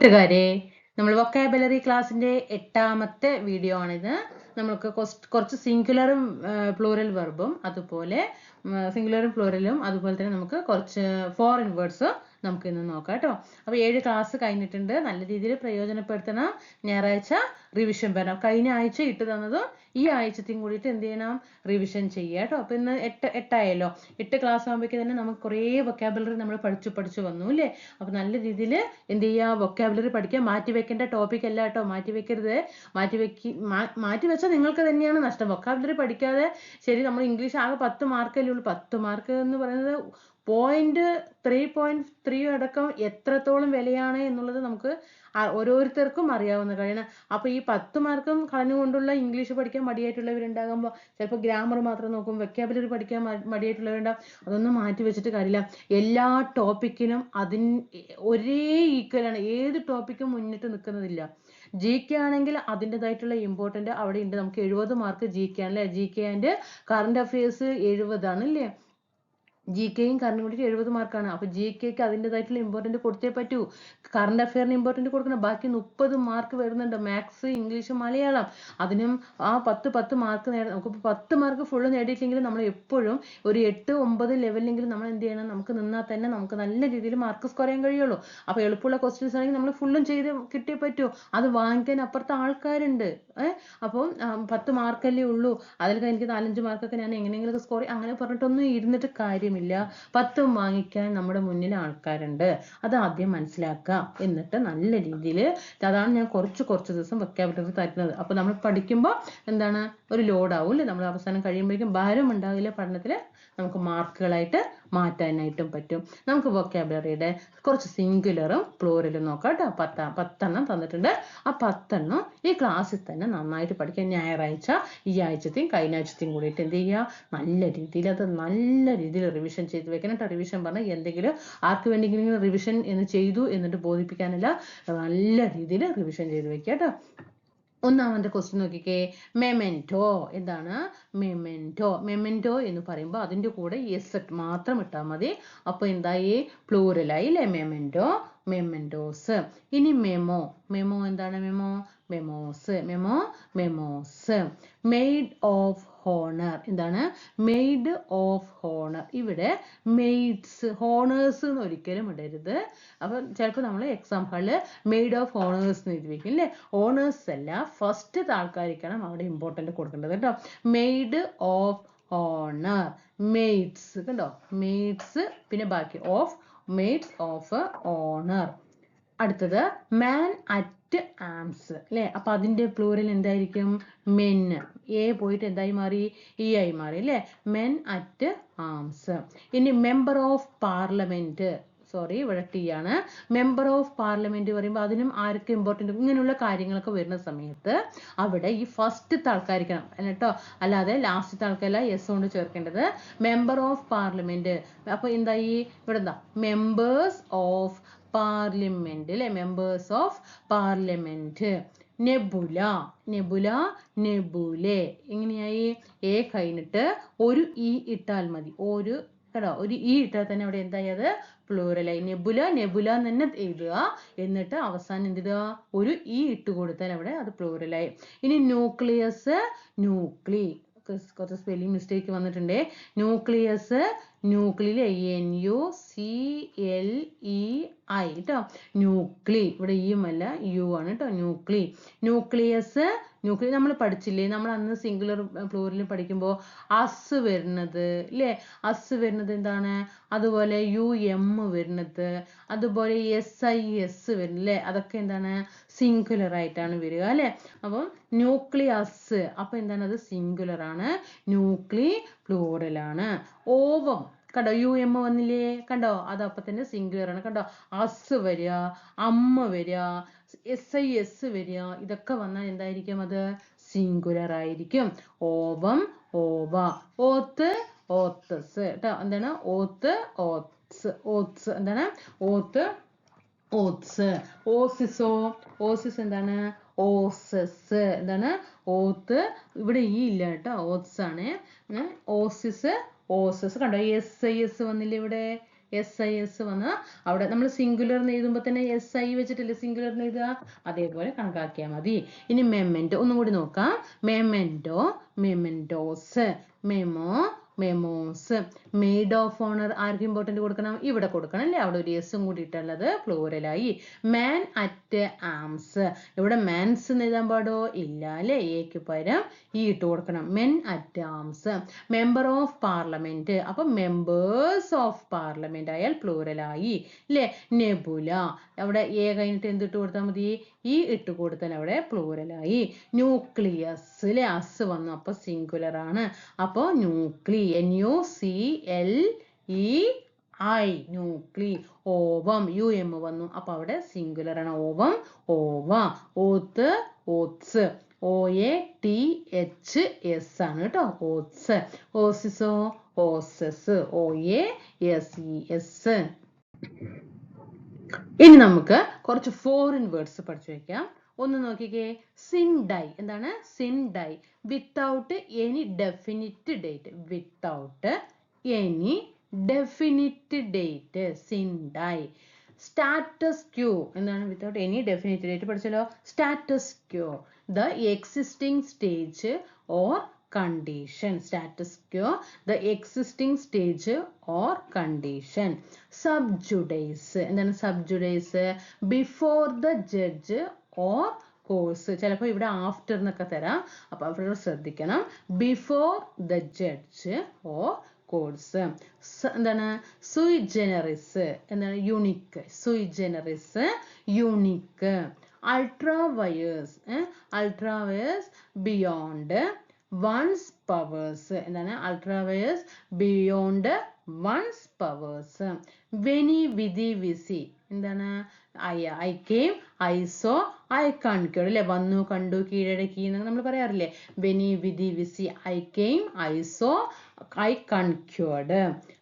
കൂട്ടുകാരെ നമ്മൾ വൊക്കാബുലറി ക്ലാസ്സിന്റെ എട്ടാമത്തെ വീഡിയോ ആണിത്. നമ്മൾക്ക് കുറച്ച് സിംഗുലറും പ്ലൂറൽ വെർബും അതുപോലെ സിംഗുലറും പ്ലൂറലും അതുപോലെ തന്നെ നമുക്ക് കുറച്ച് ഫോറിൻ വേർഡ്സ് നമുക്ക് ഇന്ന് നോക്കാം കേട്ടോ. അപ്പോൾ ഏഴ് ക്ലാസ് കഴിഞ്ഞിട്ടുണ്ട്. നല്ല രീതിയിൽ പ്രയോജനപ്പെടുത്തണം. ഞായറാഴ്ച റിവിഷൻ വരണം. കഴിഞ്ഞ ആഴ്ച ഇട്ട് തന്നതും ഈ ആഴ്ചത്തെയും കൂടിയിട്ട് എന്ത് ചെയ്യണം? റിവിഷൻ ചെയ്യുക കേട്ടോ. അപ്പോൾ ഇന്ന് എട്ട് എട്ടായല്ലോ. എട്ട് ക്ലാസ് ആകുമ്പോഴേക്കും തന്നെ നമുക്ക് കുറേ വൊക്കാബുലറി നമ്മൾ പഠിച്ചു പഠിച്ചു വന്നു അല്ലേ? അപ്പോൾ നല്ല രീതിയിൽ എന്ത് ചെയ്യുക? വൊക്കാബുലറി പഠിക്കുക. മാറ്റി വെക്കേണ്ട ടോപ്പിക് അല്ല കേട്ടോ. മാറ്റി വെക്കരുത്. മാറ്റി വെക്കി മാറ്റി വെച്ചാൽ നിങ്ങൾക്ക് തന്നെയാണ് നഷ്ടം. വൊക്കാബുലറി പഠിക്കാതെ ശരി നമ്മൾ ഇംഗ്ലീഷ് ആകെ പത്ത് മാർക്കല്ലേ ഉള്ളൂ. പത്ത് മാർക്ക് എന്ന് പറയുന്നത് പോയിന്റ് ത്രീ പോയിന്റ് ത്രീ അടക്കം എത്രത്തോളം വിലയാണ് എന്നുള്ളത് നമുക്ക് ഓരോരുത്തർക്കും അറിയാവുന്ന കാര്യമാണ്. അപ്പോൾ ഈ പത്ത് മാർക്കും കളഞ്ഞുകൊണ്ടുള്ള ഇംഗ്ലീഷ് പഠിക്കാൻ മടിയായിട്ടുള്ളവരുണ്ടാകുമ്പോൾ ചിലപ്പോൾ ഗ്രാമർ മാത്രം നോക്കും വെക്കാബുലറി പഠിക്കാൻ മടിയായിട്ടുള്ളവരുണ്ടാകും അതൊന്നും മാറ്റി വെച്ചിട്ട് കാര്യമില്ല. എല്ലാ ടോപ്പിക്കിനും അതിന് ഒരേ ഈക്വലാണ് ഏത് ടോപ്പിക്കും മുന്നിട്ട് നിൽക്കുന്നതില്ല. ജി കെ ആണെങ്കിൽ അതിന്റെതായിട്ടുള്ള ഇമ്പോർട്ടന്റ് അവിടെ ഉണ്ട്. നമുക്ക് എഴുപത് മാർക്ക് ജി കെ ആണല്ലേ? G K and current affairs എഴുപതാണ് അല്ലേ? ജി കെയും കറണ്ട് കൂടി എഴുപത് മാർക്കാണ് അപ്പോൾ ജി കെക്ക് അതിന്റെതായിട്ടുള്ള ഇമ്പോർട്ടന്റ് കൊടുത്തേ പറ്റൂ. കറണ്ട് അഫെയറിന് ഇമ്പോർട്ടന്റ് കൊടുക്കണം ബാക്കി മുപ്പത് മാർക്ക് വരുന്നുണ്ട്. Maths English Malayalam. അതിനും ആ പത്ത് പത്ത് മാർക്ക് നേടാൻ നമുക്കിപ്പോൾ പത്ത് മാർക്ക് ഫുൾ നേടിയിട്ടില്ലെങ്കിൽ നമ്മൾ എപ്പോഴും ഒരു എട്ട് ഒമ്പത് ലെവലിലെങ്കിലും നമ്മൾ എന്ത് ചെയ്യണം? നമുക്ക് നിന്നാൽ തന്നെ നമുക്ക് നല്ല രീതിയിൽ മാർക്ക് സ്കോർ ചെയ്യാൻ കഴിയുള്ളൂ. അപ്പോൾ എളുപ്പമുള്ള ക്വസ്റ്റ്യൻസ് ആണെങ്കിൽ നമ്മൾ ഫുള്ളും ചെയ്ത് കിട്ടിയേ പറ്റൂ. അത് വാങ്ങിക്കാൻ അപ്പുറത്തെ ആൾക്കാരുണ്ട്. ഏഹ് അപ്പം പത്ത് മാർക്കല്ലേ ഉള്ളൂ. അതിലൊക്കെ എനിക്ക് നാലഞ്ച് മാർക്കൊക്കെ ഞാൻ എങ്ങനെയെങ്കിലും സ്കോർ അങ്ങനെ പറഞ്ഞിട്ടൊന്നും ഇരുന്നിട്ട് കാര്യമില്ല പത്തും വാങ്ങിക്കാൻ നമ്മുടെ മുന്നിൽ ആൾക്കാരുണ്ട്. അത് ആദ്യം മനസ്സിലാക്കുക. എന്നിട്ട് നല്ല രീതിയിൽ അതാണ് ഞാൻ കുറച്ച് കുറച്ച് ദിവസം വെക്കാബിലിറ്റി തരുന്നത്. അപ്പോൾ നമ്മൾ പഠിക്കുമ്പോൾ എന്താണ്? ഒരു ലോഡാവും അല്ലേ? നമ്മൾ അവസാനം കഴിയുമ്പോഴേക്കും ഭാരം ഉണ്ടാകില്ല പഠനത്തിൽ നമുക്ക് മാർക്കുകളായിട്ട് മാറ്റാനായിട്ടും പറ്റും. നമുക്ക് വൊക്കാബുലറിയുടെ കുറച്ച് സിംഗുലറും പ്ലൂറലും നോക്കാം കേട്ടോ. പത്ത പത്തെണ്ണം തന്നിട്ടുണ്ട്. ആ പത്തെണ്ണം ഈ ക്ലാസ്സിൽ തന്നെ നന്നായിട്ട് പഠിക്കാം ഞായറാഴ്ച ഈ ആഴ്ചത്തെയും കഴിഞ്ഞ ആഴ്ചത്തെയും കൂടിയിട്ട് എന്ത് ചെയ്യുക? നല്ല രീതിയിൽ അത് നല്ല രീതിയിൽ റിവിഷൻ ചെയ്ത് വെക്കണം കേട്ടോ. റിവിഷൻ പറഞ്ഞാൽ എന്തെങ്കിലും ആർക്ക് വേണ്ടിയെങ്കിലും റിവിഷൻ എന്ന് ചെയ്തു എന്നിട്ട് ബോധിപ്പിക്കാനല്ല. നല്ല രീതിയിൽ റിവിഷൻ ചെയ്ത് വെക്കുക കേട്ടോ. ഒന്നാമത്തെ ക്വസ്റ്റ്യൻ നോക്കിക്കേ. മെമെന്റോ എന്താണ്? മെമെന്റോ മെമെന്റോ എന്ന് പറയുമ്പോൾ അതിന്റെ കൂടെ എസ് മാത്രം ഇട്ടാൽ മതി. അപ്പോൾ എന്തായി? പ്ലൂറലായി അല്ലേ മെമെന്റോ മെമെന്റോസ് ഇനി മെമോ മെമോ എന്താണ് memo memos memo memos made of honour എന്താണ്? മെയ്ഡ് ഓഫ് ഹോണർ ഇവിടെ മെയ്ഡ്സ് ഹോണേഴ്സ് എന്ന് ഒരിക്കലും ഇടരുത്. അപ്പം ചിലപ്പോൾ നമ്മൾ എക്സാം ഹാളിൽ മെയ്ഡ് ഓഫ് ഹോണേഴ്സ് എന്ന് എഴുതി അല്ലേ ഓണേഴ്സ് അല്ല ഫസ്റ്റ് താൽക്കാലിക്കണം അവിടെ ഇമ്പോർട്ടന്റ് കൊടുക്കേണ്ടത് കേട്ടോ. മെയ്ഡ് ഓഫ് ഹോണർ മെയ്ഡ്സ് കണ്ടോ? മെയ്ഡ്സ് പിന്നെ ബാക്കി. ഓഫ് മെയ്ഡ്സ് ഓഫ് ഓണർ അടുത്തത് മാൻ അറ്റ് ആംസ് അല്ലെ അപ്പൊ അതിന്റെ പ്ലൂരൽ എന്തായിരിക്കും? മെൻ എ പോയിട്ട് എന്തായി മാറി? ഇ ആയി മാറി അല്ലെ മെൻ അറ്റ് ആംസ് ഇനി മെമ്പർ ഓഫ് പാർലമെന്റ് സോറി ഇവിടെ ടി ആണ്. മെമ്പർ ഓഫ് പാർലമെന്റ് പറയുമ്പോൾ അതിനും ആർക്ക് ഇമ്പോർട്ടന്റ് ഇങ്ങനെയുള്ള കാര്യങ്ങളൊക്കെ വരുന്ന സമയത്ത് അവിടെ ഈ ഫസ്റ്റ് ആൾക്കാരിക്കണം. കേട്ടോ അല്ലാതെ ലാസ്റ്റ് ആൾക്കല്ല എസ് കൊണ്ട് ചേർക്കേണ്ടത്. മെമ്പർ ഓഫ് പാർലമെന്റ് അപ്പോൾ ഈ ഇവിടെ എന്താ? മെമ്പേഴ്സ് ഓഫ് പാർലമെന്റ് അല്ലെ members of parliament nebula nebula nebulae ഇങ്ങനെയായി എ കഴിഞ്ഞിട്ട് ഒരു ഇ ഇട്ടാൽ മതി. ഒരു കേട്ടോ? ഒരു ഇ ഇട്ടാൽ തന്നെ അവിടെ എന്തായി അത്? പ്ലൂറലായി നെബുല നെബുല എന്ന് തന്നെ എഴുതുക. എന്നിട്ട് അവസാനം എന്ത് എന്തിടുക ഒരു ഇ ഇട്ട് കൊടുത്താൽ അവിടെ അത് പ്ലൂറലായി ഇനി ന്യൂക്ലിയസ് ന്യൂക്ലി കുറച്ച് സ്പെല്ലിംഗ് മിസ്റ്റേക്ക് വന്നിട്ടുണ്ട്. Nucleus ന്യൂക്ലിയിൽ N U C L E I കേട്ടോ ന്യൂക്ലി ഇവിടെ ഇയും അല്ല യു ആണ് കേട്ടോ ന്യൂക്ലി ന്യൂക്ലിയസ് ന്യൂക്ലി നമ്മൾ പഠിച്ചില്ലേ? നമ്മൾ അന്ന് സിംഗുലർ പ്ലൂറിൽ പഠിക്കുമ്പോൾ അസ് വരുന്നത് ഇല്ലേ? അസ് വരുന്നത് എന്താണ്? അതുപോലെ യു എം വരുന്നത് അതുപോലെ എസ് ഐ എസ് വരുന്നത് അല്ലേ അതൊക്കെ എന്താണ്? സിംഗുലർ ആയിട്ടാണ് വരിക അല്ലേ? അപ്പം ന്യൂക്ലിയസ് അപ്പൊ എന്താണ്? അത് സിംഗുലർ ആണ്. ന്യൂക്ലി ആണ്. ഓവം കണ്ടോ? യു എം വന്നില്ലേ? കണ്ടോ? അത് അപ്പൊ തന്നെ സിംഗുലർ ആണ് കണ്ടോ? അസ് വരിക അമ്മ വരിക എസ് ഐ എസ് വരിക ഇതൊക്കെ വന്നാൽ എന്തായിരിക്കും അത്? സിംഗുലർ ആയിരിക്കും. Ovum ova. ഓത്ത് ഓത്തസ് കേട്ടോ? എന്താണ്? ഓത്ത് ഓത്സ് ഓത്സ് എന്താണ്? ഓത്ത് ഓത്സ് ഓസിസോ ഓസിസ് എന്താണ്? ഓസസ് എന്താണ്? ഓത്ത് ഇവിടെ ഈ ഇല്ല കേട്ടോ. ഓത്സ് ആണ്. ഓസിസ് ഓസസ് കണ്ടോ? എസ് ഐ എസ് വന്നില്ലേ ഇവിടെ? എസ് ഐ എസ് വന്ന് അവിടെ നമ്മൾ സിംഗുലർ എഴുതുമ്പോൾ തന്നെ എസ് ഐ വെച്ചിട്ടല്ലേ സിംഗുലർ എഴുതുക? അതേപോലെ കണക്കാക്കിയാൽ മതി. ഇനി മെമെന്റോ ഒന്നും കൂടി നോക്കാം. Memento mementos memo memos maid of honour arc important കൊടുക്കണം? ഇവിടെ കൊടുക്കണം അല്ലേ? അവിടെ ഒരു എസും കൂടി ഇട്ടുള്ളത് പ്ലൂറലായി മാൻ അറ്റ് ആംസ് ഇവിടെ മാൻസ് എന്ന് എഴുതാൻ പാടോ? ഇല്ല അല്ലേ? എക്ക് പകരം ഈ ഇട്ട് കൊടുക്കണം. Men at arms member of parliament അപ്പൊ മെമ്പേഴ്സ് ഓഫ് പാർലമെന്റ് ആയാൽ പ്ലൂറലായി അല്ലേ നെബുല അവിടെ എ കഴിഞ്ഞിട്ട് എന്തിട്ട് കൊടുത്താൽ മതി? ഈ ഇട്ട് കൊടുത്താൽ അവിടെ പ്ലൂറലായി ന്യൂക്ലിയസ് അല്ലേ അസ് വന്നു. അപ്പൊ സിംഗുലർ ആണ്. അപ്പൊ nuclei N U C L E I nuclei ovum U M വന്നു. അപ്പൊ അവിടെ സിംഗുലർ ആണ്. Ovum ova oath oaths O A T H S ആണ് കേട്ടോ. Oaths ഓസിസോ oases O A S E S ഇനി നമുക്ക് കുറച്ച് ഫോറിൻ വേർഡ്സ് പഠിച്ചു വെക്കാം ഒന്ന് നോക്കിക്കേ. സിൻഡൈ എന്താണ്? Sine die without any definite date without any definite date sine die status quo എന്താണ്? Without any definite date പഠിച്ചല്ലോ. Status quo the existing stage or condition status quo the existing stage or condition sub judice എന്താണ്? Sub judice before the judge or courts ചിലപ്പോൾ ഇവിടെ after എന്നൊക്കെ തരാം. അപ്പോൾ അവിടെ ശ്രദ്ധിക്കണം. Before the judge or courts എന്താണ്? Sui generis എന്താണ്? Unique sui generis unique ultra vires ultra vires beyond one's powers എന്താണ്? Ultra vires beyond one's powers veni vidi vici. എന്താണ്? I I came I saw I കാണിക്കും അല്ലെ? വന്നു കണ്ടു കീഴടക്കി എന്നൊക്കെ നമ്മൾ പറയാറില്ലേ? Veni vidi vici I came I കാണിക്കോട്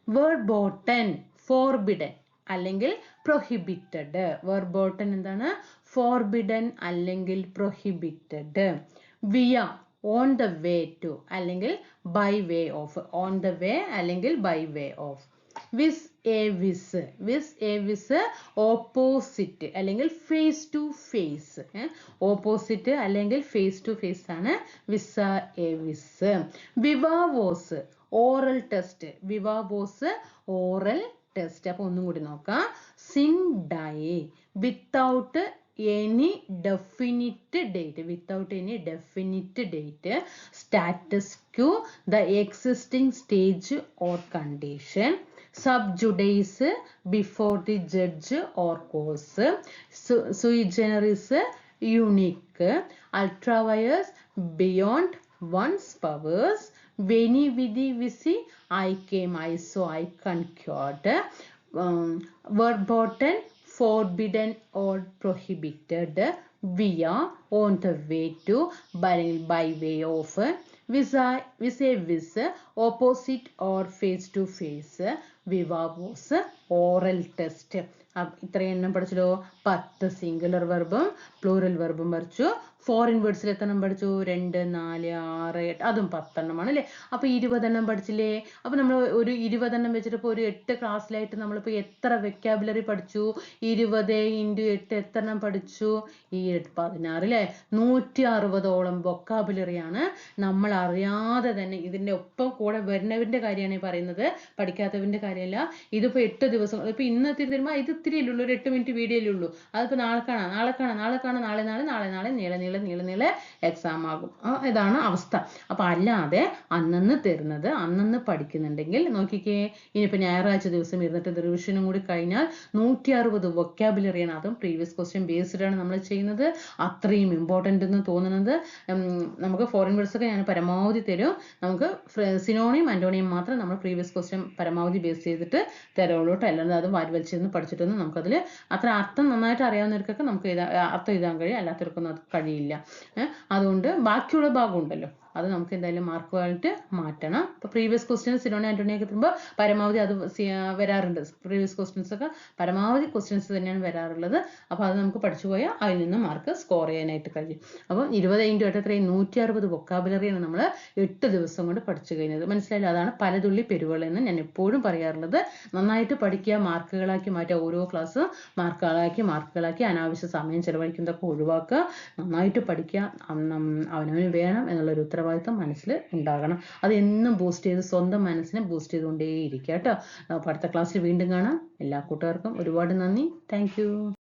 verboten forbidden അല്ലെങ്കിൽ പ്രൊഹിബിറ്റഡ് വെർബോട്ടൻ എന്താണ്? ഫോർബിഡൻ അല്ലെങ്കിൽ prohibited via on the way to അല്ലെങ്കിൽ by way of on the way അല്ലെങ്കിൽ by way of vis a vis vis a vis opposite അല്ലെങ്കിൽ face to face opposite അല്ലെങ്കിൽ face to face ആണ് vis a vis viva voce oral test viva voce oral test അപ്പൊ ഒന്നും കൂടി നോക്കാം. Sine without any definite date without any definite date status quo. The existing stage or condition. Subjudice before the judge or cause su sui generis unique ultra vires beyond one's powers veni vidi vici i came i saw i conquered um, verboten forbidden or prohibited via on the way to by, by way of visa visa vis opposite or face to face was oral test ഇത്രയും എണ്ണം പഠിച്ചല്ലോ. പത്ത് singular വെർബും plural വെർബും പഠിച്ചു foreign ഇൻവേർഡ്സിൽ എത്ര എണ്ണം പഠിച്ചു രണ്ട് നാല് ആറ് എട്ട് അതും പത്തെണ്ണമാണ് അല്ലേ അപ്പോൾ ഇരുപതെണ്ണം പഠിച്ചില്ലേ അപ്പോൾ നമ്മൾ ഒരു ഇരുപതെണ്ണം വെച്ചിട്ട് ഇപ്പോൾ ഒരു എട്ട് ക്ലാസ്സിലായിട്ട് നമ്മളിപ്പോൾ എത്ര വെക്കാബുലറി പഠിച്ചു ഇരുപത് ഇന്റു എട്ട് എത്ര എണ്ണം പഠിച്ചു ഈ പതിനാറ് അല്ലേ നൂറ്റി അറുപതോളം വൊക്കാബുലറിയാണ് നമ്മൾ അറിയാതെ തന്നെ ഇതിന്റെ ഒപ്പം കൂടെ വരുന്നവന്റെ കാര്യമാണ് പറയുന്നത് പഠിക്കാത്തവന്റെ കാര്യമല്ല ഇതിപ്പോൾ എട്ട് ദിവസം ഇപ്പോൾ ഇന്നത്തെ തരുമ്പോൾ ഇത് ഇത്തിരി ഉള്ളൂ ഒരു എട്ട് മിനിറ്റ് വീഡിയോയിലുള്ളൂ ഉള്ളൂ അതിപ്പോൾ നാളെ കാണാം നാളെ കാണാം നാളെ കാണാം നാളെ നാളെ നാളെ നാളെ നീളെ നീളെ നീളെ നീളെ എക്സാം ആകും. ഇതാണ് അവസ്ഥ. അപ്പോൾ അല്ലാതെ അന്നന്ന് തരുന്നത് അന്നന്ന് പഠിക്കുന്നുണ്ടെങ്കിൽ നോക്കിക്കേ ഇനിയിപ്പോൾ ഞായറാഴ്ച ദിവസം ഇരുന്നിട്ട് റിവിഷനും കൂടി കഴിഞ്ഞാൽ നൂറ്റി അറുപത് വൊക്കാബുലറിയാണ് അതും പ്രീവിയസ് ക്വസ്റ്റ്യൻ ബേസ്ഡാണ് നമ്മൾ ചെയ്യുന്നത്. അത്രയും ഇമ്പോർട്ടന്റ് എന്ന് തോന്നുന്നത്. നമുക്ക് ഫോറിൻ വേർഡ്സ് ഒക്കെ ഞാൻ പരമാവധി തരും. നമുക്ക് സിനോണിയും ആന്റോണിയും മാത്രം നമ്മൾ പ്രീവിയസ് ക്വസ്റ്റ്യൻ പരമാവധി ബേസ് ചെയ്തിട്ട് തരുള്ളൂ കേട്ടോ. അല്ലാതെ അത് വാരി വലിച്ചിരുന്ന് പഠിച്ചിട്ടൊന്നും നമുക്കതിൽ അത്ര അർത്ഥം നന്നായിട്ട് അറിയാവുന്നവർക്കൊക്കെ നമുക്ക് എഴുതാ അർത്ഥം എഴുതാൻ കഴിയും. അല്ലാത്തവർക്കൊന്നും അത് കഴിയില്ല. ഏഹ് അതുകൊണ്ട് ബാക്കിയുള്ള ഭാഗം ഉണ്ടല്ലോ. അത് നമുക്ക് എന്തായാലും മാർക്കുമായിട്ട് മാറ്റണം. അപ്പോൾ പ്രീവിയസ് ക്വസ്റ്റ്യൻസ് സിനോണി ആന്റോണിയൊക്കെ എത്തുമ്പോൾ പരമാവധി അത് വരാറുണ്ട്. പ്രീവിയസ് ക്വസ്റ്റ്യൻസ് ഒക്കെ പരമാവധി ക്വസ്റ്റ്യൻസ് തന്നെയാണ് വരാറുള്ളത്. അപ്പോൾ അത് നമുക്ക് പഠിച്ചു പോയാൽ അതിൽ നിന്ന് മാർക്ക് സ്കോർ ചെയ്യാനായിട്ട് കഴിയും. അപ്പോൾ ഇരുപത് ഇന്റു എട്ട് എത്രയും നൂറ്റി അറുപത് വൊക്കാബുലറിയാണ് നമ്മൾ എട്ട് ദിവസം കൊണ്ട് പഠിച്ചു കഴിഞ്ഞത്. മനസ്സിലായില്ല? അതാണ് പലതുള്ളി പെരുവെള്ളം എന്ന് ഞാൻ എപ്പോഴും പറയാറുള്ളത്. നന്നായിട്ട് പഠിക്കുക മാർക്കുകളാക്കി മാറ്റുക ഓരോ ക്ലാസ് മാർക്കുകളാക്കി മാർക്കുകളാക്കി അനാവശ്യ സമയം ചെലവഴിക്കുന്നതൊക്കെ ഒഴിവാക്കുക നന്നായിട്ട് പഠിക്കുക അവനവന് വേണം എന്നുള്ളൊരു ഉത്തരവാദിത്വം മനസ്സിൽ ഉണ്ടാകണം. അത് എന്നും ബൂസ്റ്റ് ചെയ്ത് സ്വന്തം മനസ്സിനെ ബൂസ്റ്റ് ചെയ്തുകൊണ്ടേയിരിക്കുക കേട്ടോ. അടുത്ത ക്ലാസ്സിൽ വീണ്ടും കാണാം. എല്ലാ കൂട്ടുകാർക്കും ഒരുപാട് നന്ദി. താങ്ക്